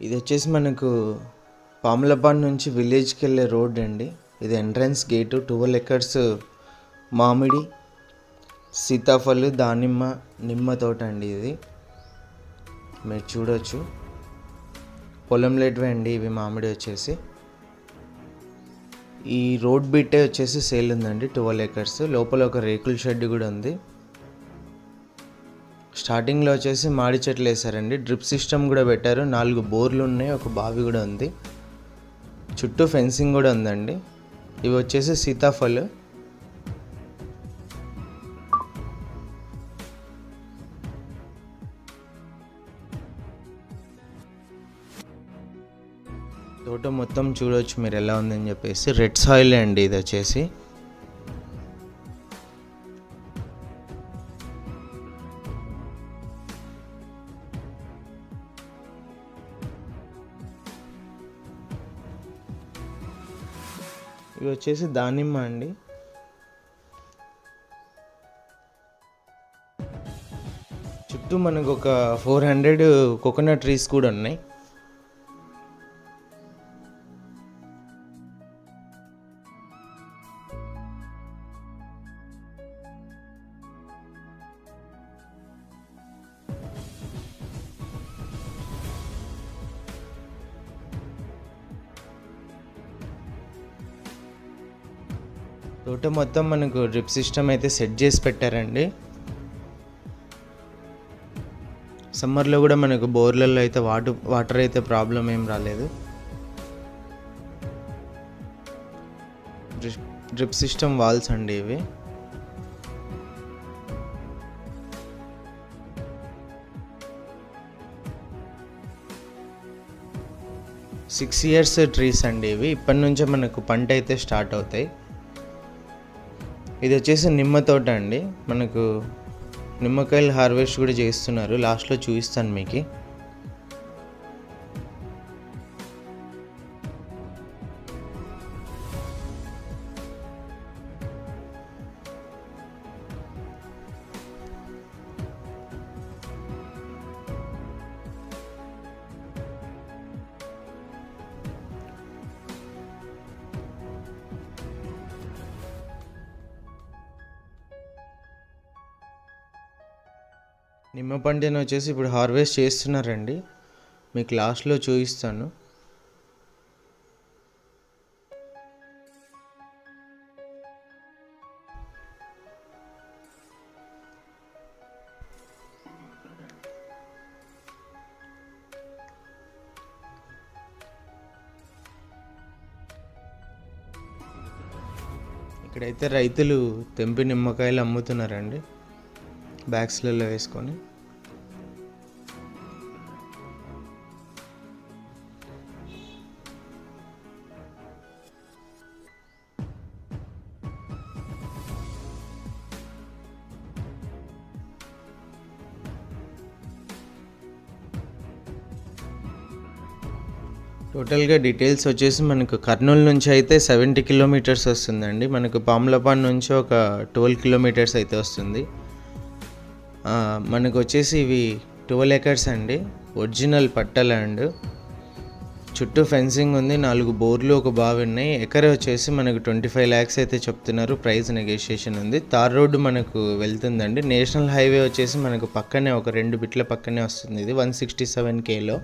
ఇది వచ్చేసి మనకు పాములపాడు నుంచి విలేజ్కి వెళ్ళే రోడ్ అండి. ఇది ఎంట్రన్స్ గేటు ట్వెల్వ్ ఎకర్స్ మామిడి సీతాఫలు దానిమ్మ నిమ్మ తోట అండి ఇది. మీరు చూడొచ్చు. పొలంలేటివే అండి ఇవి మామిడి వచ్చేసి. ఈ రోడ్ బిట్టే వచ్చేసి సేల్ ఉందండి ట్వెల్వ్ ఎకర్స్. లోపల ఒక రేకుల షెడ్ కూడా ఉంది. స్టార్టింగ్లో వచ్చేసి మాడి చెట్లు వేసారండి డ్రిప్ సిస్టమ్ కూడా పెట్టారు. నాలుగు బోర్లు ఉన్నాయి. ఒక బావి కూడా ఉంది. చుట్టూ ఫెన్సింగ్ కూడా ఉందండి. ఇవి వచ్చేసి సీతాఫల్. తోట మొత్తం చూడవచ్చు మీరు ఎలా ఉందని చెప్పేసి. రెడ్ సాయిల్ అండి ఇది వచ్చేసి. ఇవి వచ్చేసి దానిమ్మ అండి. చుట్టూ మనకు ఒక ఫోర్ హండ్రెడ్ కోకోనట్ ట్రీస్ కూడా ఉన్నాయి. తోట మొత్తం మనకు డ్రిప్ సిస్టమ్ అయితే సెట్ చేసి పెట్టారండి. సమ్మర్లో కూడా మనకు బోర్లలో అయితే వాటర్ వాటర్ అయితే ప్రాబ్లం ఏం రాలేదు. డ్రిప్ డ్రిప్ సిస్టమ్ వాల్స్ అండి ఇవి. సిక్స్ ఇయర్స్ ట్రీస్ అండి ఇవి. ఇప్పటి నుంచే మనకు పంట అయితే స్టార్ట్ అవుతాయి. ఇది వచ్చేసి నిమ్మ తోట అండి. మనకు నిమ్మకాయలు హార్వెస్ట్ కూడా చేస్తున్నారు. లాస్ట్లో చూపిస్తాను మీకు. నిమ్మ పండుని వచ్చేసి ఇప్పుడు హార్వెస్ట్ చేస్తున్నారండి. మీకు లాస్ట్లో చూపిస్తాను. ఇక్కడైతే రైతులు తెంపి నిమ్మకాయలు అమ్ముతున్నారండి. బ్యాగ్స్లలో వేసుకొని టోటల్గా డీటెయిల్స్ వచ్చేసి మనకు కర్నూలు నుంచి అయితే సెవెంటీ కిలోమీటర్స్ వస్తుందండి. మనకు పాములపాన్ నుంచి ఒక ట్వెల్వ్ కిలోమీటర్స్ అయితే వస్తుంది. మనకు వచ్చేసి ఇవి ట్వెల్వ్ ఎకర్స్ అండి. ఒరిజినల్ పట్ట ల్యాండ్. చుట్టూ ఫెన్సింగ్ ఉంది నాలుగు బోర్లు ఒక బావి ఉన్నాయి. ఎకరే వచ్చేసి మనకు ట్వంటీ ఫైవ్ ల్యాక్స్ అయితే చెప్తున్నారు. ప్రైస్ నెగోషియేషన్ ఉంది. తార్ రోడ్డు మనకు వెళ్తుందండి. నేషనల్ హైవే వచ్చేసి మనకు పక్కనే ఒక రెండు బిట్ల పక్కనే వస్తుంది. ఇది వన్ సిక్స్టీ సెవెన్ కేలో.